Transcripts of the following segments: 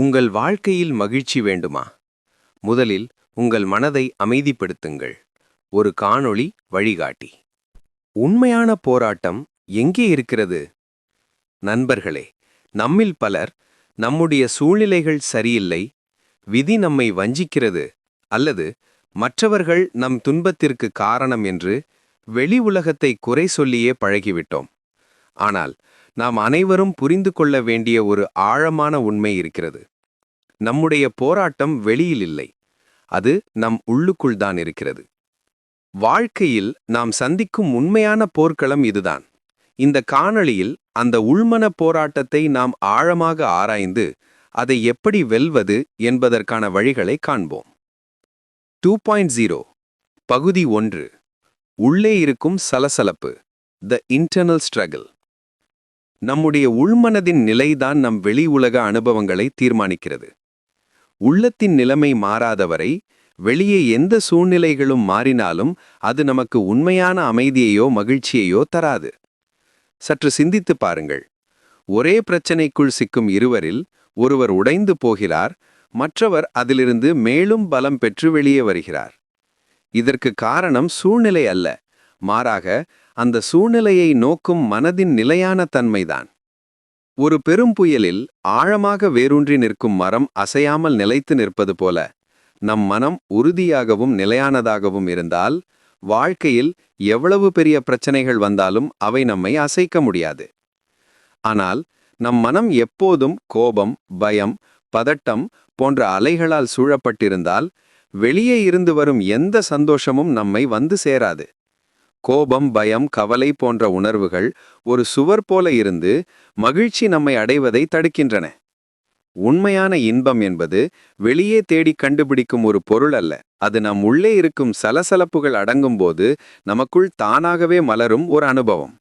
உங்கள் வாழ்க்கையில் மகிழ்ச்சி வேண்டுமா? முதலில் உங்கள் மனதை அமைதிப்படுத்துங்கள். ஒரு காணொளி வழிகாட்டி. உண்மையான போராட்டம் எங்கே இருக்கிறது? நண்பர்களே நம்மில் பலர் நம்முடைய சூழ்நிலைகள் சரியில்லை விதி நம்மை வஞ்சிக்கிறது அல்லது மற்றவர்கள் நம் துன்பத்திற்கு காரணம் என்று வெளி உலகத்தை குறை சொல்லியே பழகிவிட்டோம். ஆனால் நாம் அனைவரும் புரிந்து கொள்ள வேண்டிய ஒரு ஆழமான உண்மை இருக்கிறது. நம்முடைய போராட்டம் வெளியில் இல்லை. அது நம் உள்ளுக்குள் தான் இருக்கிறது. வாழ்க்கையில் நாம் சந்திக்கும் உண்மையான போர்க்களம் இதுதான். இந்த காணொளியில் அந்த உள்மன போராட்டத்தை நாம் ஆழமாக ஆராய்ந்து அதை எப்படி வெல்வது என்பதற்கான வழிகளை காண்போம். டூ பாயிண்ட் ஜீரோ பகுதி ஒன்று உள்ளே இருக்கும் சலசலப்பு த இன்டர்னல் ஸ்ட்ரகிள். நம்முடைய உள்மனதின் நிலைதான் நம் வெளி உலக அனுபவங்களை தீர்மானிக்கிறது. உள்ளத்தின் நிலைமை மாறாதவரை வெளியே எந்த சூழ்நிலைகளும் மாறினாலும் அது நமக்கு உண்மையான அமைதியையோ மகிழ்ச்சியையோ தராது. சற்று சிந்தித்து பாருங்கள். ஒரே பிரச்சனைக்குள் சிக்கும் இருவரில் ஒருவர் உடைந்து போகிறார் மற்றவர் அதிலிருந்து மேலும் பலம் பெற்று வெளியே வருகிறார். இதற்கு காரணம் சூழ்நிலை அல்ல. மாறாக அந்த சூழ்நிலையை நோக்கும் மனதின் நிலையான தன்மைதான். ஒரு பெரும் புயலில் ஆழமாக வேரூன்றி நிற்கும் மரம் அசையாமல் நிலைத்து நிற்பது போல நம் மனம் உறுதியாகவும் நிலையானதாகவும் இருந்தால் வாழ்க்கையில் எவ்வளவு பெரிய பிரச்சனைகள் வந்தாலும் அவை நம்மை அசைக்க முடியாது. ஆனால் நம் மனம் எப்போதும் கோபம் பயம் பதட்டம் போன்ற அலைகளால் சூழப்பட்டிருந்தால் வெளியே இருந்து வரும் எந்த சந்தோஷமும் நம்மை வந்து சேராது. கோபம் பயம் கவலை போன்ற உணர்வுகள் ஒரு சுவர் போல இருந்து மகிழ்ச்சி நம்மை அடைவதை தடுக்கின்றன. உண்மையான இன்பம் என்பது வெளியே தேடி கண்டுபிடிக்கும் ஒரு பொருள் அல்ல. அது நம் உள்ளே இருக்கும் சலசலப்புகள் அடங்கும்போது நமக்குள் தானாகவே மலரும் ஒரு அனுபவம்.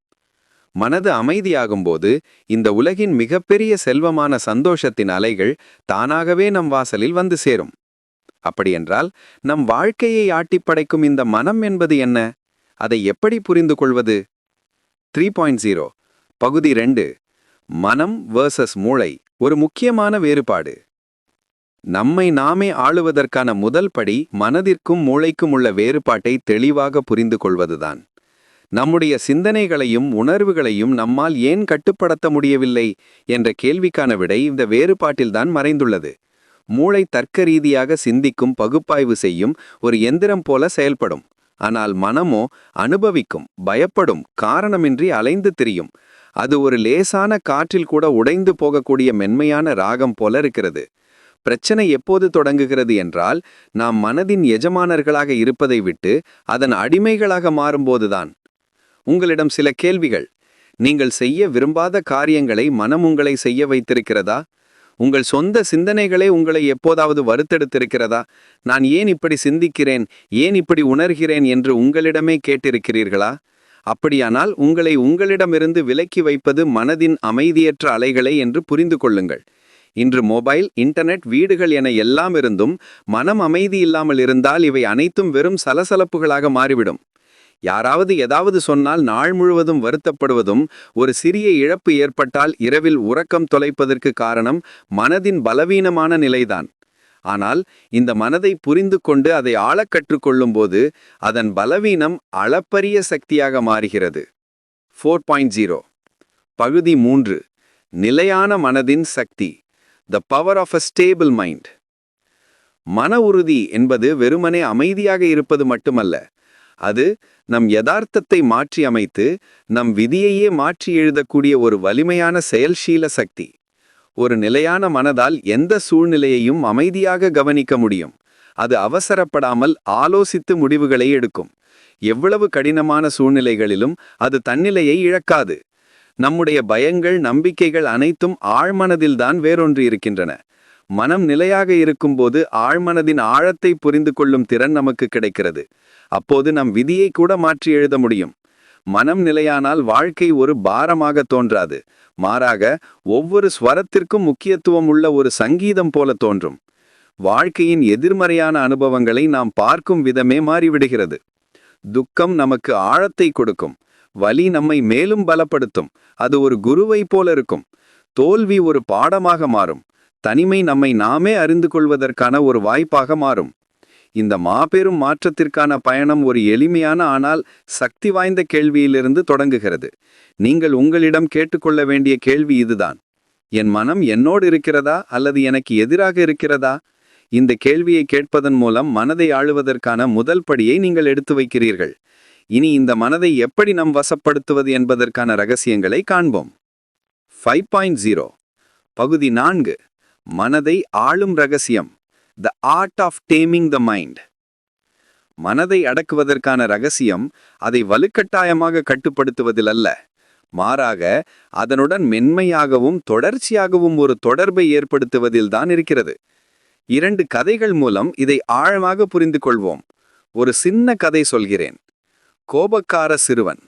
மனது அமைதியாகும்போது இந்த உலகின் மிகப்பெரிய செல்வமான சந்தோஷத்தின் அலைகள் தானாகவே நம் வாசலில் வந்து சேரும். அப்படியென்றால் நம் வாழ்க்கையை ஆட்டிப்படைக்கும் இந்த மனம் என்பது என்ன? அதை எப்படி புரிந்து கொள்வது த்ரீ பாயிண்ட் ஜீரோ பகுதி ரெண்டு மனம் வேர்சஸ் மூளை ஒரு முக்கியமான வேறுபாடு. நம்மை நாமே ஆளுவதற்கான முதல் படி மனதிற்கும் மூளைக்கும் உள்ள வேறுபாட்டை தெளிவாக புரிந்து கொள்வதுதான் நம்முடைய சிந்தனைகளையும் உணர்வுகளையும் நம்மால் ஏன் கட்டுப்படுத்த முடியவில்லை என்ற கேள்விக்கான விடை இந்த வேறுபாட்டில்தான் மறைந்துள்ளது. மூளை தர்க்க ரீதியாக சிந்திக்கும் பகுப்பாய்வு செய்யும் ஒரு எந்திரம் போல செயல்படும். ஆனால் மனமோ அனுபவிக்கும் பயப்படும் காரணமின்றி அலைந்து திரியும். அது ஒரு லேசான காற்றில் கூட உடைந்து போகக்கூடிய மென்மையான ராகம் போல இருக்கிறது. பிரச்சனை எப்போது தொடங்குகிறது என்றால் நாம் மனதின் எஜமானர்களாக இருப்பதை விட்டு அதன் அடிமைகளாக மாறும்போதுதான். உங்களிடம் சில கேள்விகள். நீங்கள் செய்ய விரும்பாத காரியங்களை மனம் உங்களை செய்ய வைத்திருக்கிறதா? உங்கள் சொந்த சிந்தனைகளே உங்களை எப்போதாவது வருத்தெடுத்திருக்கிறதா? நான் ஏன் இப்படி சிந்திக்கிறேன்? ஏன் இப்படி உணர்கிறேன் என்று உங்களிடமே கேட்டிருக்கிறீர்களா? அப்படியானால் உங்களை உங்களிடமிருந்து விலக்கி வைப்பது மனதின் அமைதியற்ற அலைகளை என்று புரிந்து கொள்ளுங்கள். இன்று மொபைல் இன்டர்நெட் வீடுகள் என எல்லாம் இருந்தும் மனம் அமைதி இல்லாமல் இருந்தால் இவை அனைத்தும் வெறும் சலசலப்புகளாக மாறிவிடும். யாராவது ஏதாவது சொன்னால் நாள் முழுவதும் வருத்தப்படுவதும் ஒரு சிறிய இழப்பு ஏற்பட்டால் இரவில் உறக்கம் தொலைப்பதற்கு காரணம் மனதின் பலவீனமான நிலைதான். ஆனால் இந்த மனதை புரிந்து கொண்டு அதை ஆளக் கற்றுக்கொள்ளும்போது அதன் பலவீனம் அளப்பரிய சக்தியாக மாறுகிறது. Four point zero. பகுதி மூன்று. நிலையான மனதின் சக்தி. The power of a stable mind. மன உறுதி என்பது வெறுமனே அமைதியாக இருப்பது மட்டுமல்ல அது நம் யதார்த்தத்தை மாற்றி அமைத்து நம் விதியையே மாற்றி எழுதக்கூடிய ஒரு வலிமையான செயல்ஷீல சக்தி. ஒரு நிலையான மனதால் எந்த சூழ்நிலையையும் அமைதியாக கவனிக்க முடியும். அது அவசரப்படாமல் ஆலோசித்து முடிவுகளை எடுக்கும். எவ்வளவு கடினமான சூழ்நிலைகளிலும் அது தன்னிலையை இழக்காது. நம்முடைய பயங்கள் நம்பிக்கைகள் அனைத்தும் ஆழ்மனதில்தான் வேறொன்று இருக்கின்றன மனம் நிலையாக இருக்கும்போது ஆழ்மனதின் ஆழத்தை புரிந்து கொள்ளும் திறன் நமக்கு கிடைக்கிறது. அப்போது நம் விதியை கூட மாற்றி எழுத முடியும். மனம் நிலையானால் வாழ்க்கை ஒரு பாரமாக தோன்றாது. மாறாக ஒவ்வொரு ஸ்வரத்திற்கும் முக்கியத்துவம் உள்ள ஒரு சங்கீதம் போல தோன்றும். வாழ்க்கையின் எதிர்மறையான அனுபவங்களை நாம் பார்க்கும் விதமே மாறிவிடுகிறது. துக்கம் நமக்கு ஆழத்தை கொடுக்கும். வலி நம்மை மேலும் பலப்படுத்தும். அது ஒரு குருவை போல இருக்கும். தோல்வி ஒரு பாடமாக மாறும். தனிமை நம்மை நாமே அறிந்து கொள்வதற்கான ஒரு வாய்ப்பாக மாறும். இந்த மாபெரும் மாற்றத்திற்கான பயணம் ஒரு எளிமையான ஆனால் சக்தி வாய்ந்த கேள்வியிலிருந்து தொடங்குகிறது. நீங்கள் உங்களிடம் கேட்டுக்கொள்ள வேண்டிய கேள்வி இதுதான். என் மனம் என்னோடு இருக்கிறதா அல்லது எனக்கு எதிராக இருக்கிறதா? இந்த கேள்வியை கேட்பதன் மூலம் மனதை ஆளுவதற்கான முதல் படியை நீங்கள் எடுத்து வைக்கிறீர்கள். இனி இந்த மனதை எப்படி நம் வசப்படுத்துவது என்பதற்கான ரகசியங்களை காண்போம். ஃபைவ் பாயிண்ட் ஜீரோ பகுதி நான்கு. மனதை ஆளும் ரகசியம். The art of taming the mind மனதை அடக்குவதற்கான ரகசியம் அதை வலுக்கட்டாயமாக கட்டுப்படுத்துவதில் அல்ல. மாறாக அதனுடன் மென்மையாகவும் தொடர்ச்சியாகவும் ஒரு தொடர்பை ஏற்படுத்துவதில் தான் இருக்கிறது. இரண்டு கதைகள் மூலம் இதை ஆழமாக புரிந்து கொள்வோம். ஒரு சின்ன கதை சொல்கிறேன். கோபக்கார சிறுவன்.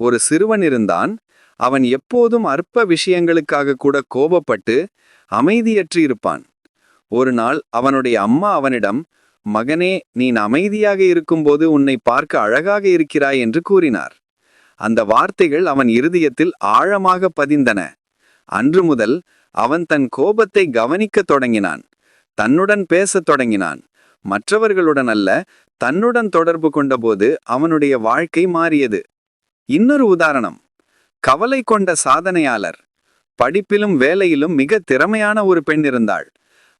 ஒரு சிறுவன் இருந்தான் அவன் எப்போதும் அற்ப விஷயங்களுக்காக கூட கோபப்பட்டு அமைதியற்று இருப்பான் ஒரு நாள் அவனுடைய அம்மா அவனிடம் மகனே நீ அமைதியாக இருக்கும்போது உன்னை பார்க்க அழகாக இருக்கிறாய் என்று கூறினார். அந்த வார்த்தைகள் அவன் இருதயத்தில் ஆழமாக பதிந்தன. அன்று முதல் அவன் தன் கோபத்தை கவனிக்கத் தொடங்கினான் தன்னுடன் பேசத் தொடங்கினான். மற்றவர்களுடன் அல்ல தன்னுடன் தொடர்பு கொண்டபோது அவனுடைய வாழ்க்கை மாறியது. இன்னொரு உதாரணம். கவலை கொண்ட சாதனையாளர். படிப்பிலும் வேலையிலும் மிக திறமையான ஒரு பெண் இருந்தாள்.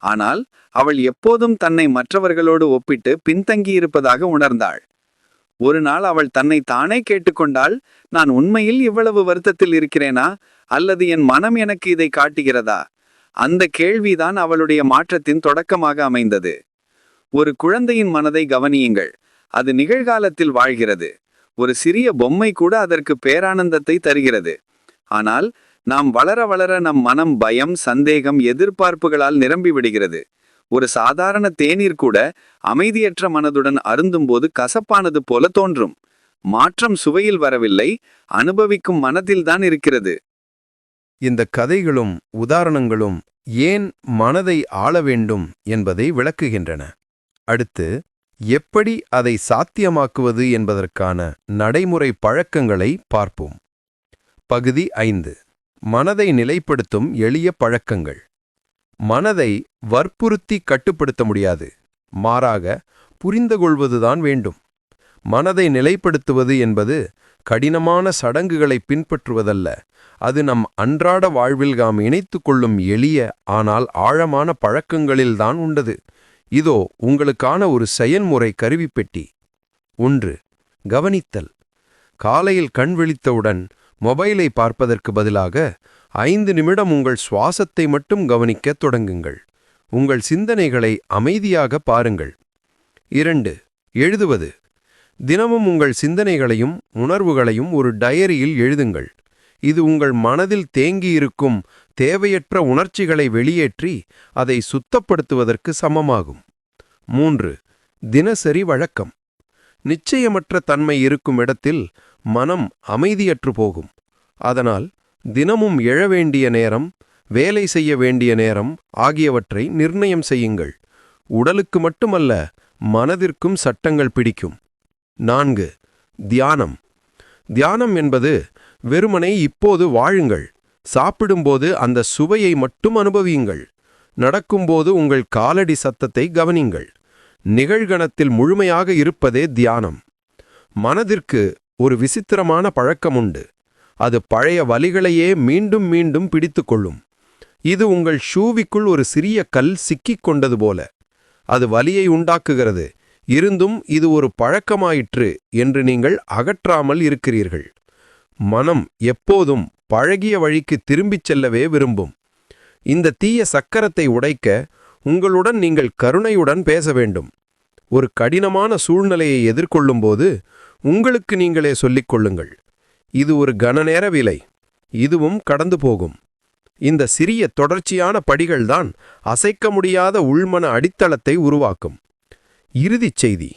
ஆனால் அவள் எப்போதும் தன்னை மற்றவர்களோடு ஒப்பிட்டு பின்தங்கியிருப்பதாக உணர்ந்தாள். ஒரு நாள் அவள் தன்னை தானே கேட்டுக்கொண்டாள் நான் உண்மையில் இவ்வளவு வருத்தத்தில் இருக்கிறேனா? அல்லது என் மனம் எனக்கு இதை காட்டுகிறதா? அந்த கேள்விதான் அவளுடைய மாற்றத்தின் தொடக்கமாக அமைந்தது. ஒரு குழந்தையின் மனதை கவனியுங்கள். அது நிகழ்காலத்தில் வாழ்கிறது. ஒரு சிறிய பொம்மை கூட அதற்கு பேரானந்தத்தை தருகிறது. ஆனால் நாம் வளர வளர நம் மனம் பயம் சந்தேகம் எதிர்பார்ப்புகளால் நிரம்பி விடுகிறது. ஒரு சாதாரண தேநீர் கூட அமைதியற்ற மனதுடன் அருந்தும்போது கசப்பானது போல தோன்றும். மாற்றம் சுவையில் வரவில்லை அனுபவிக்கும் மனதில்தான் இருக்கிறது. இந்த கதைகளும் உதாரணங்களும் ஏன் மனதை ஆள வேண்டும் என்பதை விளக்குகின்றன. அடுத்து எப்படி அதை சாத்தியமாக்குவது என்பதற்கான நடைமுறை பழக்கங்களை பார்ப்போம். பகுதி ஐந்து. மனதை நிலைப்படுத்தும் எளிய பழக்கங்கள். மனதை வற்புறுத்தி கட்டுப்படுத்த முடியாது. மாறாக புரிந்து கொள்வதுதான் வேண்டும். மனதை நிலைப்படுத்துவது என்பது கடினமான சடங்குகளை பின்பற்றுவதல்ல. அது நம் அன்றாட வாழ்வில் நாம் இணைத்து கொள்ளும் எளிய ஆனால் ஆழமான பழக்கங்களில்தான் உண்டது. இதோ உங்களுக்கான ஒரு செயல்முறை கருவிப்பெட்டி. ஒன்று கவனித்தல். காலையில் கண் விழித்தவுடன் மொபைலை பார்ப்பதற்கு பதிலாக ஐந்து நிமிடம் உங்கள் சுவாசத்தை மட்டும் கவனிக்கத் தொடங்குங்கள். உங்கள் சிந்தனைகளை அமைதியாக பாருங்கள். இரண்டு எழுதுவது. தினமும் உங்கள் சிந்தனைகளையும் உணர்வுகளையும் ஒரு டயரியில் எழுதுங்கள். இது உங்கள் மனதில் தேங்கியிருக்கும் தேவையற்ற உணர்ச்சிகளை வெளியேற்றி அதை சுத்தப்படுத்துவதற்கு சமமாகும். மூன்று தினசரி வழக்கம். நிச்சயமற்ற தன்மை இருக்கும் இடத்தில் மனம் அமைதியற்று போகும். அதனால் தினமும் எழ வேண்டிய நேரம் வேலை செய்ய வேண்டிய நேரம் ஆகியவற்றை நிர்ணயம் செய்யுங்கள். உடலுக்கு மட்டுமல்ல மனதிற்கும் சட்டங்கள் பிடிக்கும். நான்கு தியானம். தியானம் என்பது வெறுமனை இப்போது வாழுங்கள். சாப்பிடும்போது அந்த சுவையை மட்டும் அனுபவியுங்கள். நடக்கும்போது உங்கள் காலடி சத்தத்தை கவனிங்கள் நிகழ்கணத்தில் முழுமையாக இருப்பதே தியானம். மனதிற்கு ஒரு விசித்திரமான பழக்கம் உண்டு. அது பழைய வலிகளையே மீண்டும் மீண்டும் பிடித்துக்கொள்ளும். இது உங்கள் ஷூவிக்குள் ஒரு சிறிய கல் சிக்கிக் கொண்டது போல. அது வலியை உண்டாக்குகிறது. இருந்தும் இது ஒரு பழக்கமாயிற்று என்று நீங்கள் அகற்றாமல் இருக்கிறீர்கள். மனம் எப்போதும் பழகிய வழிக்கு திரும்பிச் செல்லவே விரும்பும். இந்த தீய சக்கரத்தை உடைக்க உங்களுடன் நீங்கள் கருணையுடன் பேச வேண்டும். ஒரு கடினமான சூழ்நிலையை எதிர்கொள்ளும்போது உங்களுக்கு நீங்களே சொல்லிக் கொள்ளுங்கள். இது ஒரு கனநேர விலை. இதுவும் கடந்து போகும். இந்த சிறிய தொடர்ச்சியான படிகள்தான் அசைக்க முடியாத உள்மன அடித்தளத்தை உருவாக்கும். இறுதிச் செய்தி.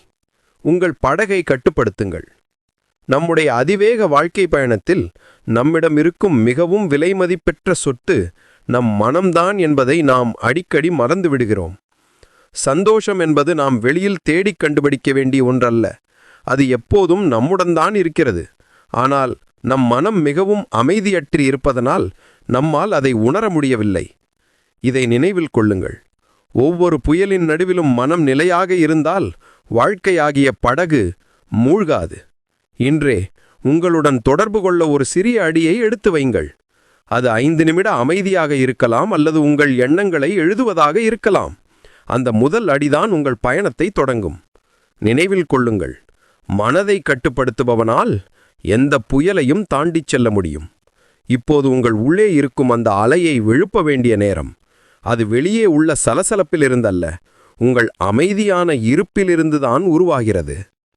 உங்கள் படகை கட்டுப்படுத்துங்கள். நம்முடைய அதிவேக வாழ்க்கை பயணத்தில் நம்மிடம் இருக்கும் மிகவும் விலைமதிப்பெற்ற சொத்து நம் மனம்தான் என்பதை நாம் அடிக்கடி மறந்து விடுகிறோம். சந்தோஷம் என்பது நாம் வெளியில் தேடிக் கண்டுபிடிக்க வேண்டிய ஒன்றல்ல. அது எப்போதும் நம்முடன்தான் இருக்கிறது. ஆனால் நம் மனம் மிகவும் அமைதியற்றி இருப்பதனால் நம்மால் அதை உணர முடியவில்லை. இதை நினைவில் கொள்ளுங்கள். ஒவ்வொரு புயலின் நடுவிலும் மனம் நிலையாக இருந்தால் வாழ்க்கையாகிய படகு மூழ்காது. இன்றே உங்களுடன் தொடர்பு கொள்ள ஒரு சிறிய அடியை எடுத்து வைங்கள். அது ஐந்து நிமிட அமைதியாக இருக்கலாம் அல்லது உங்கள் எண்ணங்களை எழுதுவதாக இருக்கலாம். அந்த முதல் அடிதான் உங்கள் பயணத்தை தொடங்கும். நினைவில் கொள்ளுங்கள். மனதை கட்டுப்படுத்துபவனால் எந்த புயலையும் தாண்டிச் செல்ல முடியும். இப்போது உங்கள் உள்ளே இருக்கும் அந்த அலையை விழுப்ப வேண்டிய நேரம். அது வெளியே உள்ள சலசலப்பிலிருந்தல்ல. உங்கள் அமைதியான இருப்பிலிருந்துதான் உருவாகிறது.